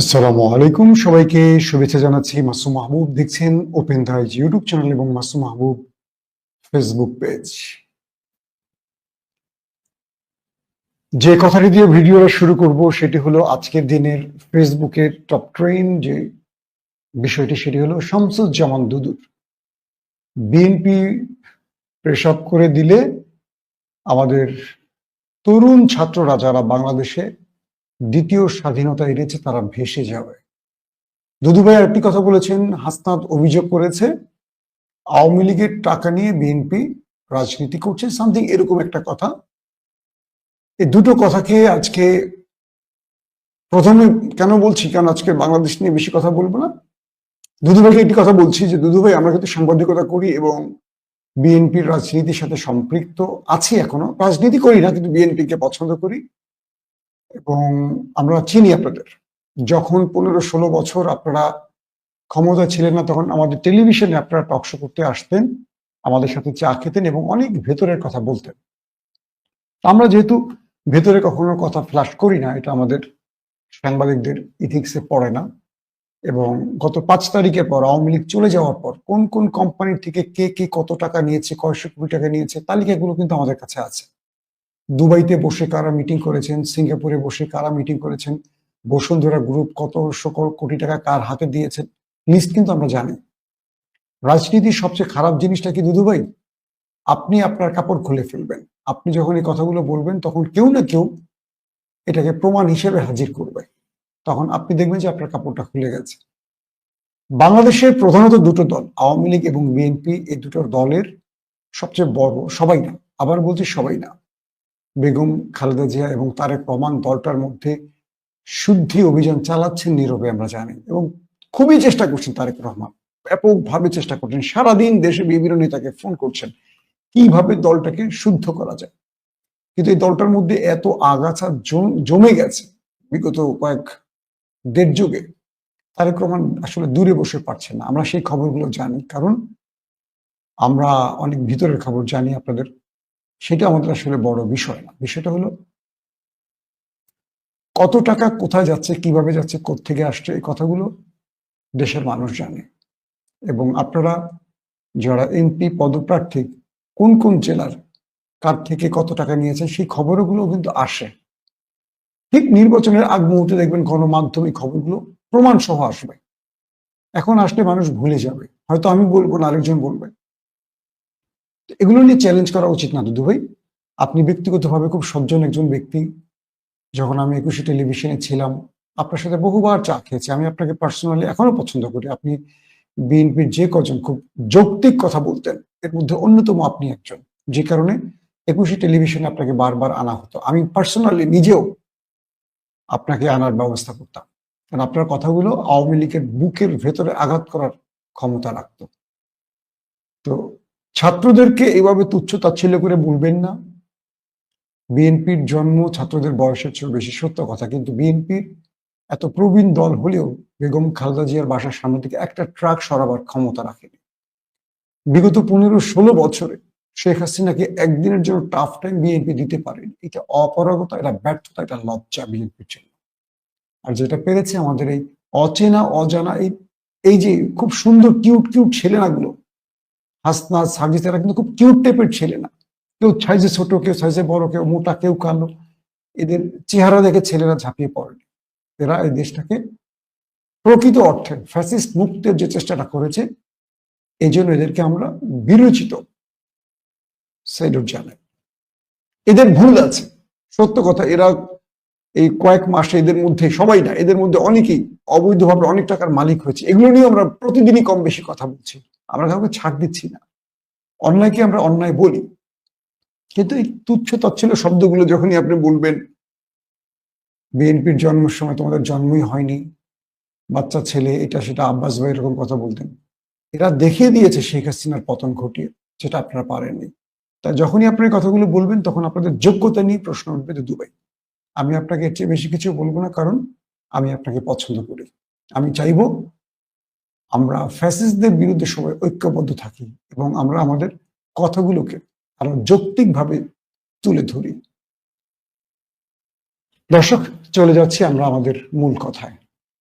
আসসালামু আলাইকুম। সবাইকে শুভেচ্ছা জানাচ্ছি। মাসুম মাহবুব দেখছেন ওপেন দাইজ ইউটিউব চ্যানেল এবং মাসুম মাহবুব ফেসবুক পেজ যে কথাটি দিয়ে ভিডিওটা শুরু করব, সেটি হলো আজকের দিনের ফেসবুকের টপ ট্রেন যে বিষয়টি, সেটি হলো শামসুজ্জামান দুদুর। বিএনপি প্রেসব করে দিলে আমাদের তরুণ ছাত্ররা যারা বাংলাদেশে দ্বিতীয় স্বাধীনতা এনেছে তারা ভেসে যাবে। দুদুভাই আরেকটি কথা বলেছেন, হাসনাত অভিযোগ করেছে, আওয়ামী লীগের টাকা নিয়ে বিএনপি রাজনীতি করছে, সামথিং এরকম একটা কথা। এই দুটো কথাকে আজকে প্রথমে কেন বলছি, কারণ আজকে বাংলাদেশ নিয়ে বেশি কথা বলব না। দুদুভাইকে একটি কথা বলছি যে দুদুভাই আমরা কিন্তু সাংবাদিকতা করি এবং বিএনপির রাজনীতির সাথে সম্পৃক্ত আছি এখনও। রাজনীতি করি না, কিন্তু বিএনপিকে পছন্দ করি। এবং আমরা চিনি আপনাদের। যখন পনেরো ষোলো বছর আপনারা ক্ষমতা ছিলেন না, তখন আমাদের টেলিভিশনে আপনারা টকশো করতে আসতেন, আমাদের সাথে চা খেতেন এবং অনেক ভেতরের কথা বলতেন। আমরা যেহেতু ভেতরে কখনো কথা ফ্লাশ করি না, এটা আমাদের সাংবাদিকদের ইথিক্সে পড়ে না এবং গত পাঁচ তারিখের পর আওয়ামী লীগ চলে যাওয়ার পর কোন কোন কোম্পানি থেকে কে কে কত টাকা নিয়েছে, কয়শো কোটি টাকা নিয়েছে, তালিকাগুলো কিন্তু আমাদের কাছে আছে। দুবাইতে বসে কারা মিটিং করেছেন, সিঙ্গাপুরে বসে কারা মিটিং করেছেন, বসুন্ধরা গ্রুপ কত কোটি টাকা কার হাতে দিয়েছেন লিস্ট কিন্তু আমরা জানি। রাজনীতির সবচেয়ে খারাপ জিনিসটা কি দুদুভাই আপনি আপনার কাপড় খুলে ফেলবেন। আপনি যখন এই কথাগুলো বলবেন, তখন কেউ না কেউ এটাকে প্রমাণ হিসেবে হাজির করবে। তখন আপনি দেখবেন যে আপনার কাপড়টা খুলে গেছে। বাংলাদেশের প্রধানত দুটো দল, আওয়ামী লীগ এবং বিএনপি, এই দুটো দলের সবচেয়ে বড় সবাই না। আবার বলছি সবাই না। বেগম খালেদা জিয়া এবং তারেক রহমান দলটার মধ্যে শুদ্ধি অভিযান চালাচ্ছেন নীরবে আমরা জানি এবং খুবই চেষ্টা করছেন তারেক রহমান। ব্যাপকভাবে চেষ্টা করছেন। সারাদিন দেশে বিভিন্ন নেতাকে ফোন করছেন কীভাবে দলটাকে শুদ্ধ করা যায়। কিন্তু এই দলটার মধ্যে এত আগাছা জমে গেছে বিগত কয়েক দেড় যুগে, তারেক রহমান আসলে দূরে বসে পারছে না। আমরা সেই খবরগুলো জানি। কারণ আমরা অনেক ভিতরের খবর জানি আপনাদের। সেটা আমাদের আসলে বড় বিষয় না। বিষয়টা হলো, কত টাকা কোথায় যাচ্ছে, কীভাবে যাচ্ছে থেকে আসছে, এই কথাগুলো দেশের মানুষ জানে। এবং আপনারা যারা এমপি, পদপ্রার্থী, কোন কোন জেলার, কার থেকে কত টাকা নিয়েছেন সেই খবরগুলো কিন্তু আসে। ঠিক নির্বাচনের আগ মুহূর্তে দেখবেন গণমাধ্যমিক খবরগুলো প্রমাণ সহ আসবে। এখন আসলে মানুষ ভুলে যাবে। হয়তো আমি বলব না, আরেকজন বলবে। এগুলো নিয়ে চ্যালেঞ্জ করা উচিত না, দুদু ভাই। আপনি ব্যক্তিগতভাবে খুব সজ্জন একজন ব্যক্তি। যখন আমি একুশে টেলিভিশনে ছিলাম, আপনার সাথে বহুবার চা খেয়েছি। আমি আপনাকে পার্সোনালি এখনও পছন্দ করি। আপনি বিএনপির যে কজন খুব যৌক্তিক কথা বলতেন, এর মধ্যে অন্যতম আপনি একজন। যে কারণে একুশে টেলিভিশনে আপনাকে বারবার আনা হতো। আমি পার্সোনালি নিজেও আপনাকে আনার ব্যবস্থা করতাম। কারণ আপনার কথাগুলো আওয়ামী লীগের বুকের ভেতরে আঘাত করার ক্ষমতা রাখত। তো ছাত্রদেরকে এইভাবে তুচ্ছ তাচ্ছিল্য করে বলবেন না। বিএনপির জন্ম ছাত্রদের বয়সের চেয়ে বেশি সত্য কথা, কিন্তু বিএনপির এত প্রবীণ দল হলেও বেগম খালেদা জিয়ার বাসার সামনে থেকে একটা ট্রাক সরাবার ক্ষমতা রাখেনি। বিগত পনেরো ষোলো বছরে শেখ হাসিনাকে একদিনের জন্য টাফ টাইম বিএনপি দিতে পারেনি। এটা অপরাগতা, এটা ব্যর্থতা, এটা লজ্জা বিএনপির জন্য। আর যেটা পেরেছে আমাদের এই অচেনা, অজানা, এই এই যে খুব সুন্দর কিউট কিউট ছেলেনাগুলো হাসনা এরা কিন্তু খুব কিউট টাইপের ছেলে না। কেউ সাইজে ছোট, কেউ সাইজে বড়, কেউ মোটা, কেউ কালো। এদের চেহারা দেখে ছেলেরা ঝাঁপিয়ে পড়েনি এরা এই দেশটাকে প্রকৃত অর্থে ফ্যাসিস্ট মুক্তের যে চেষ্টাটা করেছে, এই জন্য এদেরকে আমরা বিরোচিত জানাই। এদের ভুল আছে। সত্য কথা, এরা এই কয়েক মাসে এদের মধ্যে সবাই না, এদের মধ্যে অনেকেই অবৈধভাবে অনেক টাকার মালিক হয়েছে। এগুলো নিয়ে আমরা প্রতিদিনই কম বেশি কথা বলছি। আমরা কাউকে ছাড় দিচ্ছি না। অন্যায়কে আমরা অন্যায় বলি। কিন্তু এই তুচ্ছ তচ্ছিল শব্দগুলো যখনই আপনি বলবেন, বিএনপির জন্মের সময় তোমাদের জন্মই হয়নি, বাচ্চা ছেলে, এটা সেটা আব্বাস ভাই এরকম কথা বলতেন। এরা দেখিয়ে দিয়েছে শেখ হাসিনার পতন ঘটিয়ে, যেটা আপনারা পারেননি। তা যখনই আপনি কথাগুলো বলবেন, তখন আপনাদের যোগ্যতা নিয়ে প্রশ্ন উঠবে যে, দুবাই, আমি আপনাকে এর চেয়ে বেশি কিছু বলব না, কারণ আমি আপনাকে পছন্দ করি। আমি চাইব আমরা ফ্যাসিস্টদের বিরুদ্ধে সবাই ঐক্যবদ্ধ থাকি এবং আমরা আমাদের কথাগুলোকে আরও যৌক্তিকভাবে তুলে ধরি। দর্শক, চলে যাচ্ছি আমরা আমাদের মূল কথায়।